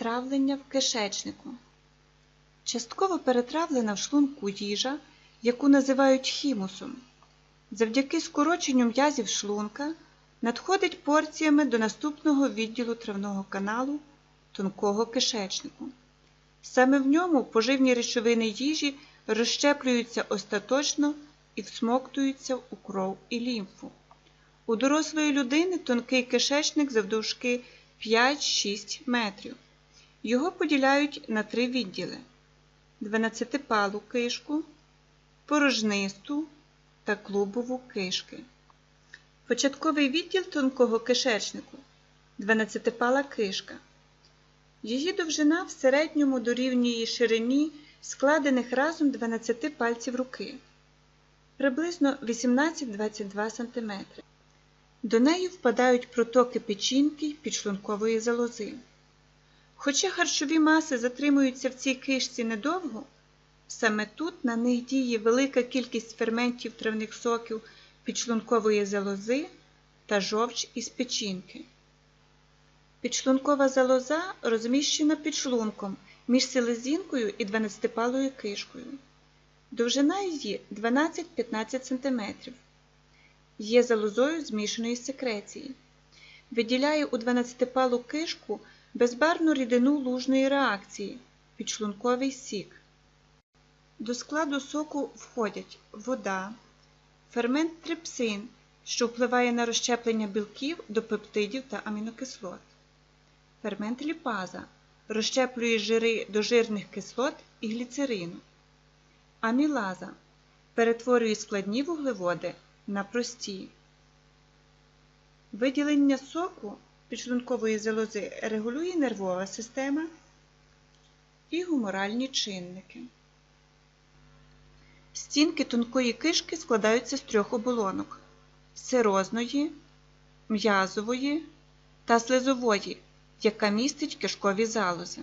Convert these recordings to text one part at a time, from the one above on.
Травлення в кишечнику. Частково перетравлена в шлунку їжа, яку називають хімусом, завдяки скороченню м'язів шлунка надходить порціями до наступного відділу травного каналу тонкого кишечнику. Саме в ньому поживні речовини їжі розщеплюються остаточно і всмоктуються у кров і лімфу. У дорослої людини тонкий кишечник завдовжки 5-6 метрів. Його поділяють на три відділи: 12-палу кишку, порожнисту та клубову кишки. Початковий відділ тонкого кишечнику 12-пала кишка. Її довжина в середньому дорівнює ширині складених разом 12 пальців руки приблизно 18-22 см. До неї впадають протоки печінки й підшлункової залози. Хоча харчові маси затримуються в цій кишці недовго, саме тут на них діє велика кількість ферментів травних соків підшлункової залози та жовч із печінки. Підшлункова залоза розміщена під шлунком між селезінкою і 12-палою кишкою. Довжина її 12-15 см. Є залозою змішаної секреції. Виділяє у 12-палу кишку безбарвну рідину лужної реакції підшлунковий сік. До складу соку входять вода, фермент трипсин, що впливає на розщеплення білків до пептидів та амінокислот, фермент ліпаза розщеплює жири до жирних кислот і гліцерину, амілаза перетворює складні вуглеводи на прості. Виділення соку підшлункової залози регулює нервова система і гуморальні чинники. Стінки тонкої кишки складаються з трьох оболонок сирозної, м'язової та слизової, яка містить кишкові залози.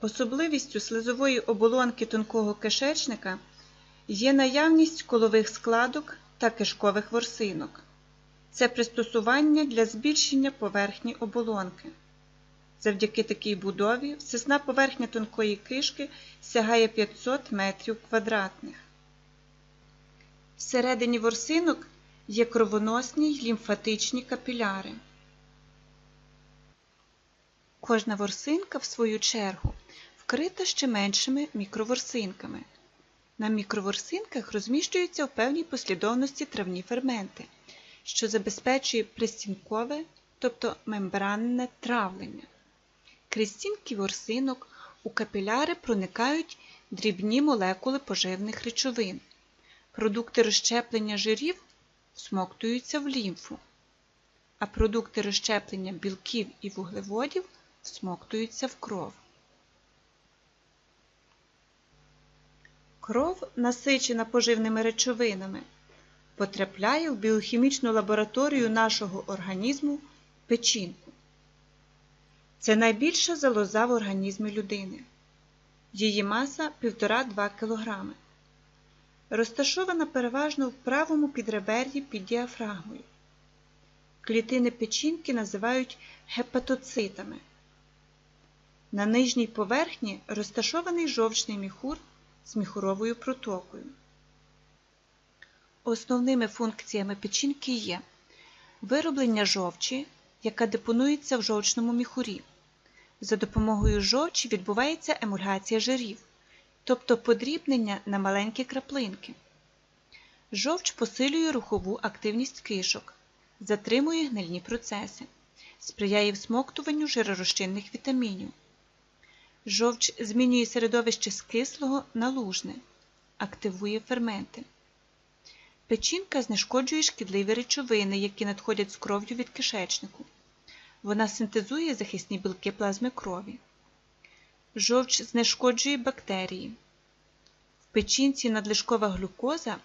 Особливістю слизової оболонки тонкого кишечника є наявність колових складок та кишкових ворсинок. Це пристосування для збільшення поверхні оболонки. Завдяки такій будові всесна поверхня тонкої кишки сягає 500 метрів квадратних. Всередині ворсинок є кровоносні й лімфатичні капіляри. Кожна ворсинка, в свою чергу, вкрита ще меншими мікроворсинками. На мікроворсинках розміщуються у певній послідовності травні ферменти, що забезпечує пристінкове, тобто мембранне травлення. Крізь стінки ворсинок у капіляри проникають дрібні молекули поживних речовин. Продукти розщеплення жирів всмоктуються в лімфу, а продукти розщеплення білків і вуглеводів всмоктуються в кров. Кров, насичена поживними речовинами, потрапляє в біохімічну лабораторію нашого організму печінку. Це найбільша залоза в організмі людини. Її маса 1,5-2 кг. Розташована переважно в правому підребер'ї під діафрагмою. Клітини печінки називають гепатоцитами. На нижній поверхні розташований жовчний міхур з міхуровою протокою. Основними функціями печінки є вироблення жовчі, яка депонується в жовчному міхурі. За допомогою жовчі відбувається емульгація жирів, тобто подрібнення на маленькі краплинки. Жовч посилює рухову активність кишок, затримує гнильні процеси, сприяє всмоктуванню жиророзчинних вітамінів. Жовч змінює середовище з кислого на лужне, активує ферменти. Печінка знешкоджує шкідливі речовини, які надходять з кров'ю від кишечнику. Вона синтезує захисні білки плазми крові. Жовч знешкоджує бактерії. В печінці надлишкова глюкоза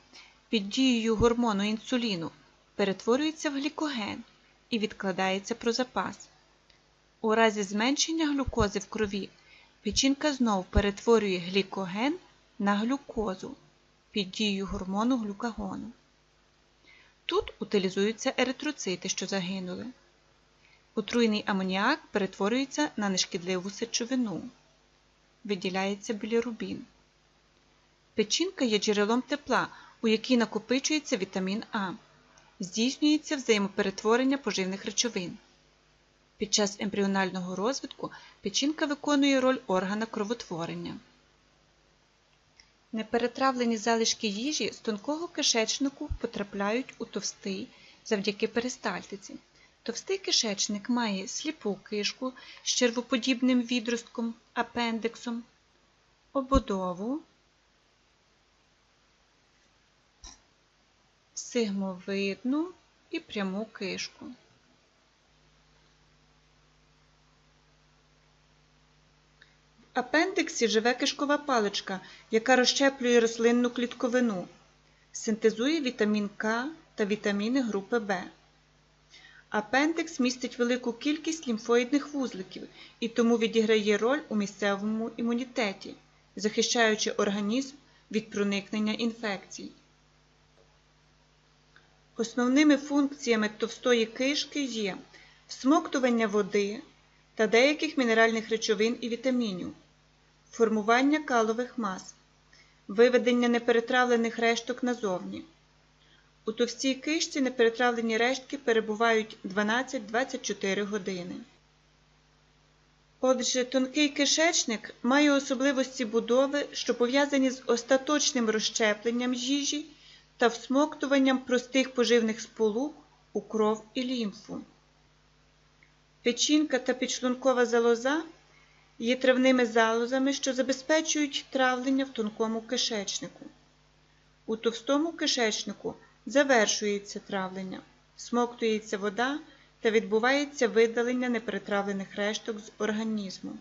під дією гормону інсуліну перетворюється в глікоген і відкладається про запас. У разі зменшення глюкози в крові печінка знов перетворює глікоген на глюкозу під дією гормону глюкагону. Тут утилізуються еритроцити, що загинули. Отруєний амоніак перетворюється на нешкідливу сечовину. Виділяється білірубін. Печінка є джерелом тепла, у якій накопичується вітамін А. Здійснюється взаємоперетворення поживних речовин. Під час ембріонального розвитку печінка виконує роль органа кровотворення. Неперетравлені залишки їжі з тонкого кишечнику потрапляють у товстий завдяки перистальтиці. Товстий кишечник має сліпу кишку з червоподібним відростком, апендиксом, ободову, сигмовидну і пряму кишку. Апендиксі живе кишкова паличка, яка розщеплює рослинну клітковину, синтезує вітамін К та вітаміни групи В. Апендикс містить велику кількість лімфоїдних вузликів і тому відіграє роль у місцевому імунітеті, захищаючи організм від проникнення інфекцій. Основними функціями товстої кишки є всмоктування води та деяких мінеральних речовин і вітамінів, формування калових мас, виведення неперетравлених решток назовні. У товстій кишці неперетравлені рештки перебувають 12-24 години. Отже, тонкий кишечник має особливості будови, що пов'язані з остаточним розщепленням їжі та всмоктуванням простих поживних сполук у кров і лімфу. Печінка та підшлункова залоза є травними залозами, що забезпечують травлення в тонкому кишечнику. У товстому кишечнику завершується травлення, смоктується вода та відбувається видалення неперетравлених решток з організму.